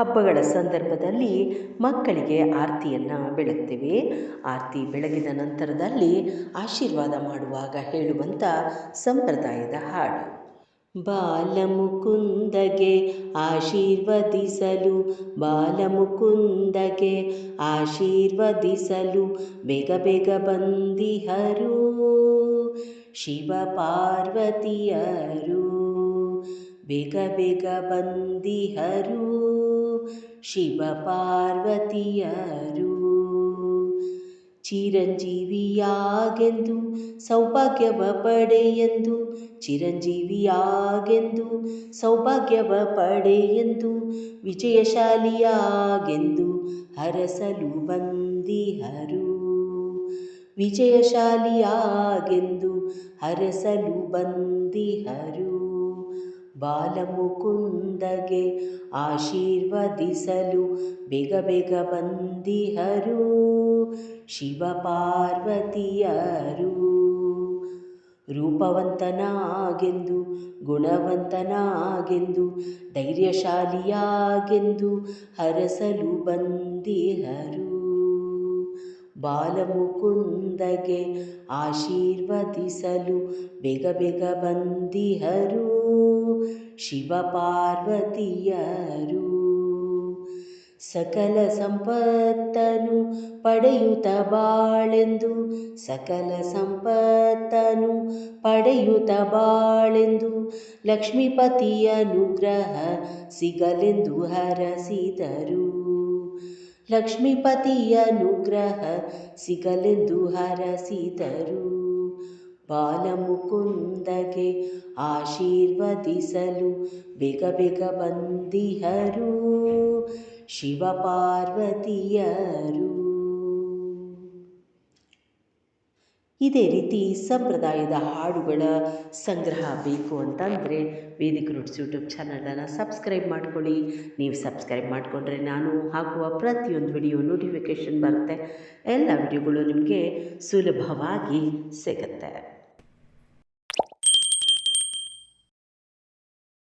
ಹಬ್ಬಗಳ ಸಂದರ್ಭದಲ್ಲಿ ಮಕ್ಕಳಿಗೆ ಆರತಿಯನ್ನು ಬೆಳಗ್ತೇವೆ. ಆರತಿ ಬೆಳಗಿದ ನಂತರದಲ್ಲಿ ಆಶೀರ್ವಾದ ಮಾಡುವಾಗ ಹೇಳುವಂಥ ಸಂಪ್ರದಾಯದ ಹಾಡು. ಬಾಲಮುಕುಂದಗೆ ಆಶೀರ್ವದಿಸಲು ಬಾಲಮುಕುಂದಗೆ ಆಶೀರ್ವದಿಸಲು ಬೇಗ ಬೇಗ ಬಂದಿಹರು. ಶಿವ ಪಾರ್ವತಿಯರು, ಬೇಗ ಬೇಗ ಬಂದಿಹರು. ಶಿವ ಪಾರ್ವತಿಯರು ಚಿರಂಜೀವಿಯಾಗೆಂದು ಸೌಭಾಗ್ಯವ ಪಡೆಯೆಂದು ಚಿರಂಜೀವಿಯಾಗೆಂದು ಸೌಭಾಗ್ಯವ ಪಡೆಯೆಂದು ವಿಜಯಶಾಲಿಯಾಗೆಂದು ಹರಸಲು ಬಂದಿಹರು. ವಿಜಯಶಾಲಿಯಾಗೆಂದು ಹರಸಲು ಬಂದಿಹರು. ಬಾಲಮುಕುಂದಗೆ ಆಶೀರ್ವದಿಸಲು ಬೇಗ ಬೇಗ ಬಂದಿಹರು ಶಿವ ಪಾರ್ವತಿಯರು ರೂಪವಂತನಾಗೆಂದು ಗುಣವಂತನಾಗೆಂದು ಧೈರ್ಯಶಾಲಿಯಾಗೆಂದು ಹರಸಲು ಬಂದಿಹರು. ಬಾಲಮುಕುಂದಗೆ ಆಶೀರ್ವದಿಸಲು ಬೇಗ ಬೇಗ ಬಂದಿಹರು ಶಿವ ಪಾರ್ವತಿಯರು ಸಕಲ ಸಂಪತ್ತನು ಪಡೆಯುತ್ತ ಬಾಳೆಂದು, ಸಕಲ ಸಂಪತ್ತನು ಪಡೆಯುತ್ತ ಬಾಳೆಂದು ಲಕ್ಷ್ಮೀಪತಿಯನುಗ್ರಹ ಸಿಗಲೆಂದು ಹರಸಿದರು. ಲಕ್ಷ್ಮೀಪತಿಯ ಅನುಗ್ರಹ ಸಿಗಲೆಂದು ಹರಸಿದರು ಬಾಲಮುಕುಂದಗೆ ಆಶೀರ್ವದಿಸಲು ಬೇಗ ಬೇಗ ಬಂದಿಹರು. ಶಿವ ಪಾರ್ವತಿಯರು ಇದೇ ರೀತಿ ಸಂಪ್ರದಾಯದ ಹಾಡುಗಳ ಸಂಗ್ರಹ ಬೇಕು ಅಂತಂದರೆ ವೇದಿಕ ರೂಟ್ಸ್ ಯೂಟ್ಯೂಬ್ ಚಾನಲನ್ನು ಸಬ್ಸ್ಕ್ರೈಬ್ ಮಾಡ್ಕೊಳ್ಳಿ. ನೀವು ಸಬ್ಸ್ಕ್ರೈಬ್ ಮಾಡಿಕೊಂಡ್ರೆ ನಾನು ಹಾಕುವ ಪ್ರತಿಯೊಂದು ವಿಡಿಯೋ ನೋಟಿಫಿಕೇಷನ್ ಬರುತ್ತೆ. ಎಲ್ಲ ವಿಡಿಯೋಗಳು ನಿಮಗೆ ಸುಲಭವಾಗಿ ಸಿಗುತ್ತೆ.